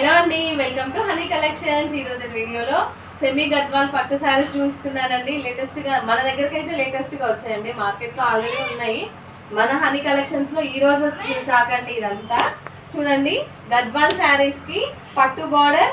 Hello అండి welcome to honey collections. ఈ రోజు వీడియోలో సెమీ గద్వాల్ పట్టు శారీస్ చూపిస్తున్నానండి. లేటెస్ట్గా మన దగ్గరికి అయితే లేటెస్ట్గా వచ్చాయండి. మార్కెట్లో ఆల్రెడీ ఉన్నాయి. మన హనీ కలెక్షన్స్లో ఈ రోజు వచ్చిన స్టాక్ అండి ఇదంతా. చూడండి గద్వాల్ శారీస్కి పట్టు బార్డర్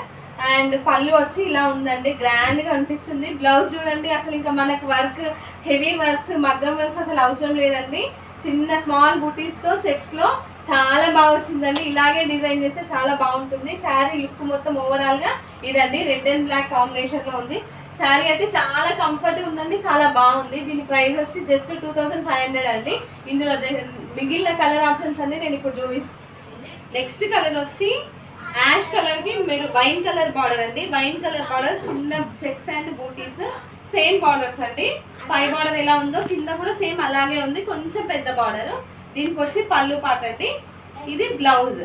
అండ్ పళ్ళు వచ్చి ఇలా ఉందండి. గ్రాండ్గా అనిపిస్తుంది. బ్లౌజ్ చూడండి అసలు ఇంకా మనకు వర్క్ హెవీ వర్క్స్ మగ్గం వర్క్స్ అసలు అవసరం లేదండి. చిన్న స్మాల్ బుటీస్తో చెక్స్లో చాలా బాగా వచ్చిందండి ఇలాగే డిజైన్ చేస్తే చాలా బాగుంటుంది. శారీ లుక్ మొత్తం ఓవరాల్గా ఇదండి. రెడ్ అండ్ బ్లాక్ కాంబినేషన్లో ఉంది. శారీ అయితే చాలా కంఫర్ట్ ఉందండి. చాలా బాగుంది. దీని ప్రైస్ వచ్చి just two thousand five hundred అండి. ఇందులో మిగిలిన కలర్ ఆప్షన్స్ అన్ని నేను ఇప్పుడు చూపిస్తాను నెక్స్ట్ కలర్ వచ్చి యాష్ కలర్కి మీరు వైన్ కలర్ బార్డర్ అండి. వైన్ కలర్ బార్డర్ చిన్న చెక్స్ అండ్ బూటీస్ సేమ్ బార్డర్స్ అండి. పై బార్డర్ ఎలా ఉందో కింద కూడా సేమ్ అలాగే ఉంది. కొంచెం పెద్ద బార్డర్ దీనికి వచ్చి పళ్ళు పాట అండి. ఇది బ్లౌజ్.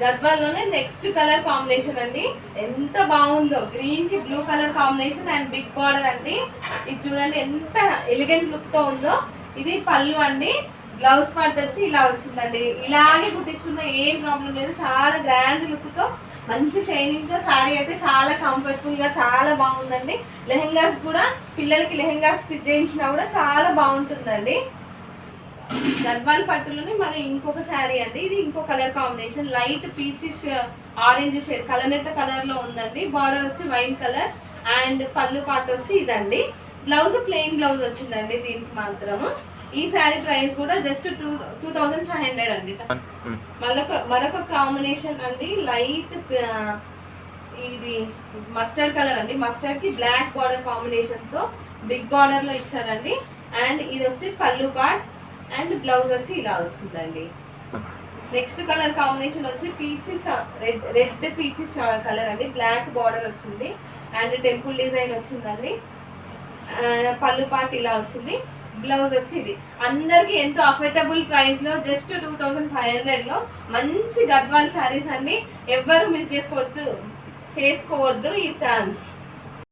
గద్వాల్లోనే నెక్స్ట్ కలర్ కాంబినేషన్ అండి. ఎంత బాగుందో. గ్రీన్కి blue colour combination and big border అండి. ఇది చూడండి ఎంత ఎలిగెంట్ లుక్తో ఉందో. ఇది పళ్ళు అండి. బ్లౌజ్ పార్ట్ వచ్చి ఇలా వచ్చిందండి. ఇలాగే కుట్టించుకున్న ఏం ప్రాబ్లం లేదు. చాలా గ్రాండ్ లుక్తో మంచి షైనింగ్గా సారీ అయితే చాలా కంఫర్టబుల్గా చాలా బాగుందండి. లెహెంగాస్ కూడా పిల్లలకి లెహెంగాస్ స్టిచ్ చేయించినా కూడా చాలా బాగుంటుందండి. గద్వాల్ పట్టులోనే మరి ఇంకొక శారీ అండి. ఇది ఇంకో colour combination. Light peachish orange shade కలనేత కలర్లో ఉందండి. బార్డర్ వచ్చి వైన్ కలర్ అండ్ పళ్ళు పాట వచ్చి ఇదండి. బ్లౌజ్ ప్లెయిన్ బ్లౌజ్ వచ్చిందండి దీనికి మాత్రము ఈ శారీ ప్రైస్ కూడా just two two thousand five hundred అండి. మరొక మరొక కాంబినేషన్ అండి. లైట్ ఇది మస్టర్డ్ కలర్ అండి. మస్టర్డ్కి బ్లాక్ బార్డర్ కాంబినేషన్తో బిగ్ బార్డర్లో ఇచ్చారండి. అండ్ ఇది వచ్చి పళ్ళు పార్ట్ అండ్ బ్లౌజ్ వచ్చి ఇలా వచ్చిందండి. నెక్స్ట్ కలర్ కాంబినేషన్ వచ్చి peach red red peach colour అండి. బ్లాక్ బార్డర్ వచ్చింది. అండ్ టెంపుల్ డిజైన్ వచ్చిందండి. పళ్ళు పార్ట్ ఇలా వచ్చింది. బ్లౌజ్ వచ్చి ఇది. అందరికి ఎంతో అఫోర్డబుల్ ప్రైస్లో జస్ట్ టూ థౌసండ్ ఫైవ్ హండ్రెడ్లో మంచి గద్వాల్ శారీస్ అన్ని ఎవ్వరు మిస్ చేసుకోవచ్చు చేసుకోవద్దు ఈ ఛాన్స్